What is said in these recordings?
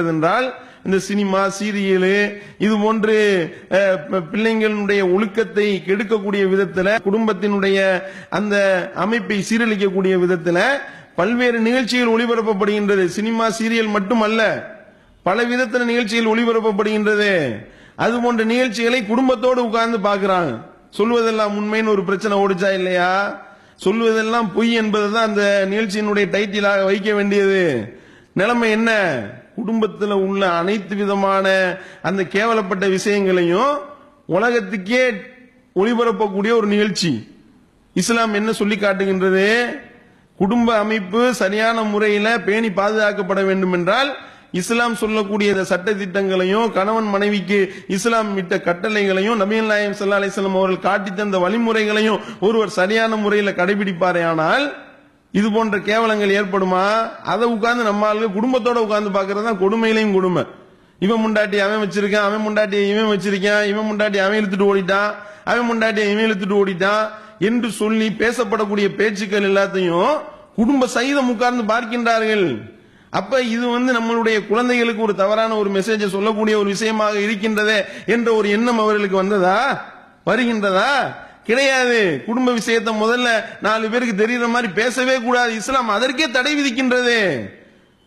என்றால் இந்த cinema serial இது போன்று பிள்ளைங்களுடைய ஒழுக்கத்தை கெடுக்கக்கூடிய விதத்துல குடும்பத்தினுடைய அந்த அமைப்பை சீரழிக்கக்கூடிய விதத்துல பல்வேறு நிகழ்ச்சிகள் ஒளிபரப்பப்படுகின்றது. சினிமா சீரியல் மட்டுமல்ல பல விதத்துல நிகழ்ச்சிகள் ஒளிபரப்பப்படுகின்றது. அது போன்ற நிகழ்ச்சிகளை குடும்பத்தோடு உட்கார்ந்து பார்க்கறாங்க. சொல்வதெல்லாம் உண்மைன்னு ஒரு பிரச்சனை ஓடிச்சா இல்லையா? சொல்வதெல்லாம் பொய் என்பதுதான் அந்த நிகழ்ச்சியினுடைய டைட்டிலாக வைக்க வேண்டியது. நிலைமை என்ன? குடும்பத்தில் உள்ள அனைத்து விதமான அந்த கேவலப்பட்ட விஷயங்களையும் உலகத்துக்கே ஒளிபரப்பக்கூடிய ஒரு நிகழ்ச்சி. இஸ்லாம் என்ன சொல்லி காட்டுகின்றது? குடும்ப அமைப்பு சரியான முறையில் பேணி பாதுகாக்கப்பட வேண்டும் என்றால் இஸ்லாம் சொல்லக்கூடிய சட்ட திட்டங்களையும் கணவன் மனைவிக்கு இஸ்லாம் விட்ட கட்டளைகளையும் நபிகள் நாயம் சல்லா அலிஸ்லாம் அவர்கள் காட்டி தந்த வழிமுறைகளையும் ஒருவர் சரியான முறையில் கடைபிடிப்பாரே ஆனால் இது போன்ற கேவலங்கள் ஏற்படுமா? அதை உட்கார்ந்து நம்ம ஆளுங்க குடும்பத்தோட உட்கார்ந்து பாக்குறது தான் கொடுமையிலையும் கொடுமை. இவன் முண்டாட்டி அவன் வச்சிருக்கான் அவன் முண்டாட்டி இவன் வச்சிருக்கான் இவன் முண்டாட்டி அவன் இழுத்துட்டு ஓடிட்டான் அவன் முண்டாட்டி இவன் இழுத்துட்டு ஓடிட்டான் என்று சொல்லி பேசப்படக்கூடிய பேச்சுக்கள் எல்லாத்தையும் குடும்ப சைதம் உட்கார்ந்து பார்க்கின்றார்கள். அப்ப இது வந்து நம்மளுடைய குழந்தைகளுக்கு ஒரு தவறான ஒரு மெசேஜை சொல்லக்கூடிய ஒரு விஷயமாக இருக்கின்றதே என்ற ஒரு எண்ணம் அவர்களுக்கு வந்ததா? வருகின்றதா? கிடையாது. குடும்ப விஷயத்தை முதல்ல நாலு பேருக்கு தெரியுற மாதிரி பேசவே கூடாது. இஸ்லாம் அதற்கே தடை விதிக்கின்றது.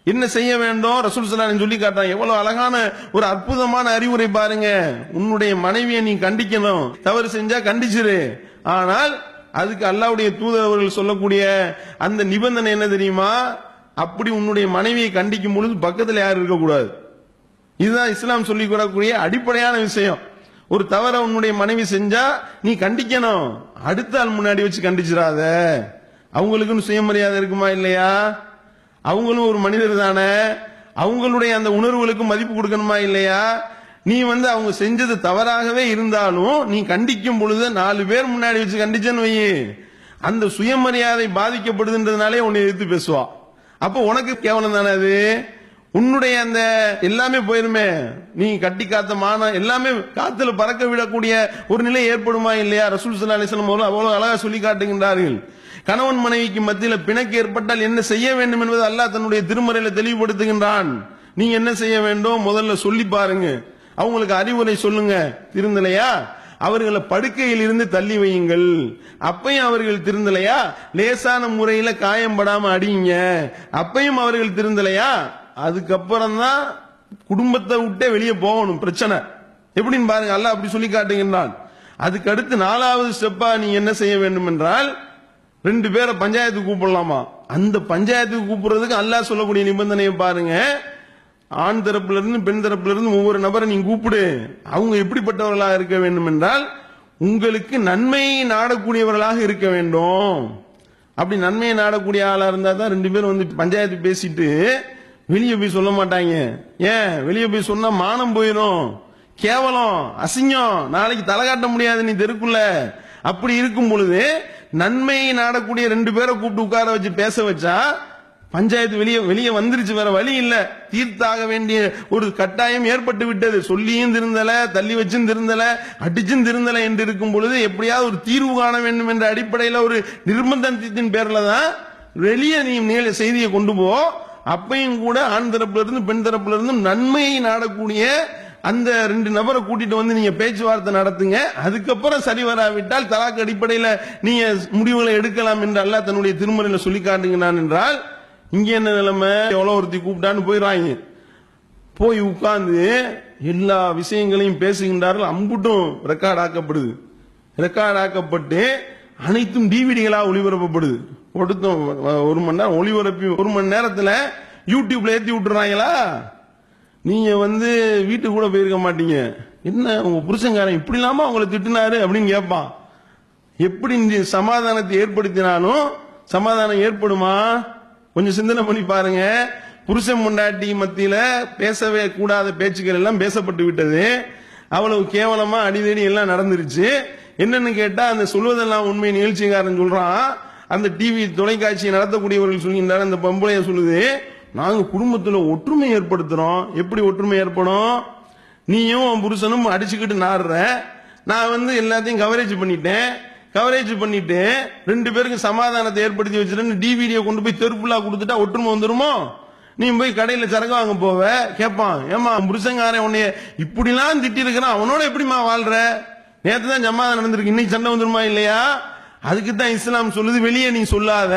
என்ன செய்ய வேண்டும்? ரசூல் சலான் சொல்லி காட்டான் எவ்வளவு அழகான ஒரு அற்புதமான அறிவுரை பாருங்க. உன்னுடைய மனைவியை நீ கண்டிக்கணும். தவறு செஞ்சா கண்டிச்சிரு. ஆனால் அதுக்கு அல்லாவுடைய தூதர் சொல்லக்கூடிய அந்த நிபந்தனை என்ன தெரியுமா? அப்படி உன்னுடைய மனைவியை கண்டிக்கும் பொழுது பக்கத்தில் யாரும் இருக்கக்கூடாது. இதுதான் இஸ்லாம் சொல்லிக் கூடக்கூடிய அடிப்படையான விஷயம். ஒரு தவற உன்னுடைய மனைவி செஞ்சா நீ கண்டிக்கணும். அடுத்த ஆள் முன்னாடி வச்சு கண்டிச்சிடாத. அவங்களுக்குன்னு சுயமரியாதை இருக்குமா இல்லையா? அவங்களும் ஒரு மனிதர் தானே. அவங்களுடைய அந்த உணர்வுகளுக்கு மதிப்பு கொடுக்கணுமா இல்லையா? நீ வந்து அவங்க செஞ்சது தவறாகவே இருந்தாலும் நீ கண்டிக்கும் பொழுது நாலு பேர் முன்னாடி வச்சு கண்டிச்சேன்னு வை. அந்த சுயமரியாதை பாதிக்கப்படுதுன்றதுனாலே உன்னை எதிர்த்து பேசுவா. அப்போ உனக்கு கேவலம் தானே அது? உன்னுடைய அந்த எல்லாமே போயிருமே. நீ கட்டி காத்த மானம் எல்லாமே காத்துல பறக்க விடக்கூடிய ஒரு நிலை ஏற்படுமா இல்லையா? ரசூல் சல்லா அலிஸ்லாம் அவ்வளவு அழகா சொல்லி காட்டுகின்றார்கள். கணவன் மனைவிக்கு மத்தியில பிணக்கு ஏற்பட்டால் என்ன செய்ய வேண்டும் என்பது அல்லாஹ் தன்னுடைய திருமறையில தெளிவுபடுத்துகின்றான். நீ என்ன செய்ய வேண்டும்? முதல்ல சொல்லி பாருங்க. அவங்களுக்கு அறிவுரை சொல்லுங்க. திருந்தலையா? அவர்களை படுக்கையில் இருந்து தள்ளி வையுங்கள். அப்பையும் அவர்கள் திருந்தலையா? லேசான முறையில காயம்படாம அடியுங்க அப்பையும் அவர்கள் திருந்தலையா? அதுக்கப்புறம் தான் குடும்பத்தை விட்டே வெளியே போகணும் பிரச்சனை. எப்படின்னு பாருங்க அல்ல அப்படி சொல்லி காட்டுகின்றான். அதுக்கு அடுத்து நாலாவது ஸ்டெப்பா நீ என்ன செய்ய வேண்டும் என்றால் ரெண்டு பேரை பஞ்சாயத்துக்கு கூப்பிடலாமா? அந்த பஞ்சாயத்துக்கு கூப்பிடுறதுக்கு அல்லாஹ் சொல்லக்கூடிய நிபந்தனையை பாருங்க. ஆண் தரப்புல இருந்து பெண் தரப்புல இருந்து ஒவ்வொரு நபரை நீங்க கூப்பிடு. அவங்க எப்படிப்பட்டவர்களாக இருக்க வேண்டும் என்றால் உங்களுக்கு நன்மையை நாடக்கூடியவர்களாக இருக்க வேண்டும். அப்படி நன்மையை நாடக்கூடிய ஆளா இருந்தா தான் ரெண்டு பேரும் வந்து பஞ்சாயத்து பேசிட்டு வெளியே போய் சொல்ல மாட்டாங்க. ஏன்? வெளியே போய் சொன்னா மானம் போயிடும் கேவலம் அசிங்கம். நாளைக்கு தலை காட்ட முடியாது நீ தெருக்குள்ள. அப்படி இருக்கும் பொழுது நன்மையை நாடக்கூடிய ரெண்டு பேரை கூப்பிட்டு உட்கார வச்சு பேச வச்சா பஞ்சாயத்து வெளியே வெளியே வந்துருச்சு வேற வழி இல்ல. தீர்த்தாக வேண்டிய ஒரு கட்டாயம் ஏற்பட்டு விட்டது. சொல்லியும் திருந்தல தள்ளி வச்சும் திருந்தல அடிச்சும் திருந்தல என்று இருக்கும் பொழுது எப்படியாவது ஒரு தீர்வு காண வேண்டும் என்ற அடிப்படையில் ஒரு நிர்பந்தத்தின் பேர்ல தான் வெளியே நீ நீ- செய்தியை கொண்டு போ. அப்பையும் கூட ஆண் தரப்புல இருந்து பெண் தரப்புல இருந்து நன்மையை நாடக்கூடிய அந்த ரெண்டு நபரை கூட்டிட்டு வந்து நீங்க பேச்சுவார்த்தை நடத்துங்க. அதுக்கப்புறம் சரி வராவிட்டால் தலாக்கு அடிப்படையில நீங்க முடிவுகளை எடுக்கலாம் என்று அல்ல தன்னுடைய திருமறையில சொல்லி காட்டுகிறான் என்றால் இங்க என்ன நிலைமை? எவ்வளவு ஒருத்தி கூப்பிட்டான்னு போயிடுறாங்க. போய் உட்கார்ந்து எல்லா விஷயங்களையும் பேசுகின்றார்கள். அம்புட்டும் ரெக்கார்ட் ஆக்கப்படுது. ரெக்கார்ட் ஆக்கப்பட்டு அனைத்தும் டிவிடிகளாக ஒளிபரப்பப்படுது. ஒடுத்த ஒரு மணி நேரம் ஒளிபரப்பி ஒரு மணி நேரத்தில் யூடியூப்ல ஏற்றி விட்டுறாங்களா? நீங்க வந்து வீட்டுக்கு கூட போயிருக்க மாட்டீங்க. என்ன உங்க புருஷன்காரன் இப்படி இல்லாம அவங்கள திட்டினாரு அப்படின்னு கேட்பான் எப்படி நீ சமாதானத்தை ஏற்படுத்தினாலும் சமாதானம் ஏற்படுமா? கொஞ்சம் சிந்தனை பண்ணி பாருங்க. புருஷன் முண்டாட்டி மத்தியில பேசவே கூடாத பேச்சுக்கள் எல்லாம் பேசப்பட்டு விட்டது. அவ்வளவு கேவலமா அடிதடி எல்லாம் நடந்துருச்சு. என்னன்னு கேட்டா அந்த சொல்வதெல்லாம் உண்மை நிகழ்ச்சிக்காரன் சொல்றான். அந்த டிவி தொலைக்காட்சியை நடத்தக்கூடியவர்கள் சொல்கின்றார் அந்த பம்பளைய சொல்லுது நாங்க குடும்பத்துல ஒற்றுமை ஏற்படுத்துறோம். எப்படி ஒற்றுமை ஏற்படும்? நீயும் உன் புருஷனும் அடிச்சுக்கிட்டு நாடுற. நான் வந்து எல்லாத்தையும் கவரேஜ் பண்ணிட்டேன். கவரேஜ் பண்ணிட்டு ரெண்டு பேருக்கு சமாதானத்தை ஏற்படுத்தி வச்சிருன்னு டிவிடியை கொண்டு போய் தெருப்புலா கொடுத்துட்டா ஒற்றுமை வந்துருமோ? நீ போய் கடையில சரக்கு வாங்க போவ? கேட்பான் ஏமா புருஷங்காரன் உன்னைய இப்படிலாம் திட்டி இருக்கிறான் அவனோட எப்படிமா வாழ்ற? நேற்று தான் ஜமாதம் நடந்திருக்கு. இன்னைக்கு சண்டை வந்துருமா இல்லையா? அதுக்கு தான் இஸ்லாம் சொல்லுது. வெளியே நீ சொல்லாத.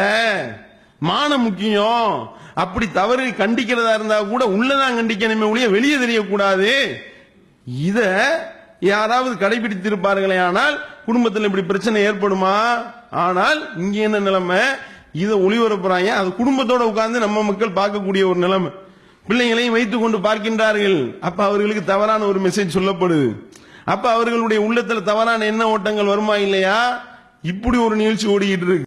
மானம் முக்கியம். அப்படி தவறு கண்டிக்கிறதா இருந்தா கூட உள்ளதான் கண்டிக்கணுமே ஒழிய வெளியே தெரியக்கூடாது. இத யாராவது கடைபிடித்திருப்பார்களே ஆனால் குடும்பத்தில் இப்படி பிரச்சனை ஏற்படுமா? ஆனால் இங்க என்ன நிலைமை? இதை ஒளிபரப்புறாங்க. அது குடும்பத்தோட உட்கார்ந்து நம்ம மக்கள் பார்க்கக்கூடிய ஒரு நிலைமை. பிள்ளைங்களையும் வைத்துக் கொண்டு பார்க்கின்றார்கள். அப்ப அவர்களுக்கு தவறான ஒரு மெசேஜ் சொல்லப்படுது. அப்ப அவர்களுடைய உள்ளத்துல தவறான எண்ண ஓட்டங்கள் வருமா இல்லையா? இப்படி ஒரு நிகழ்ச்சி ஓடிக்கிட்டு இருக்கு.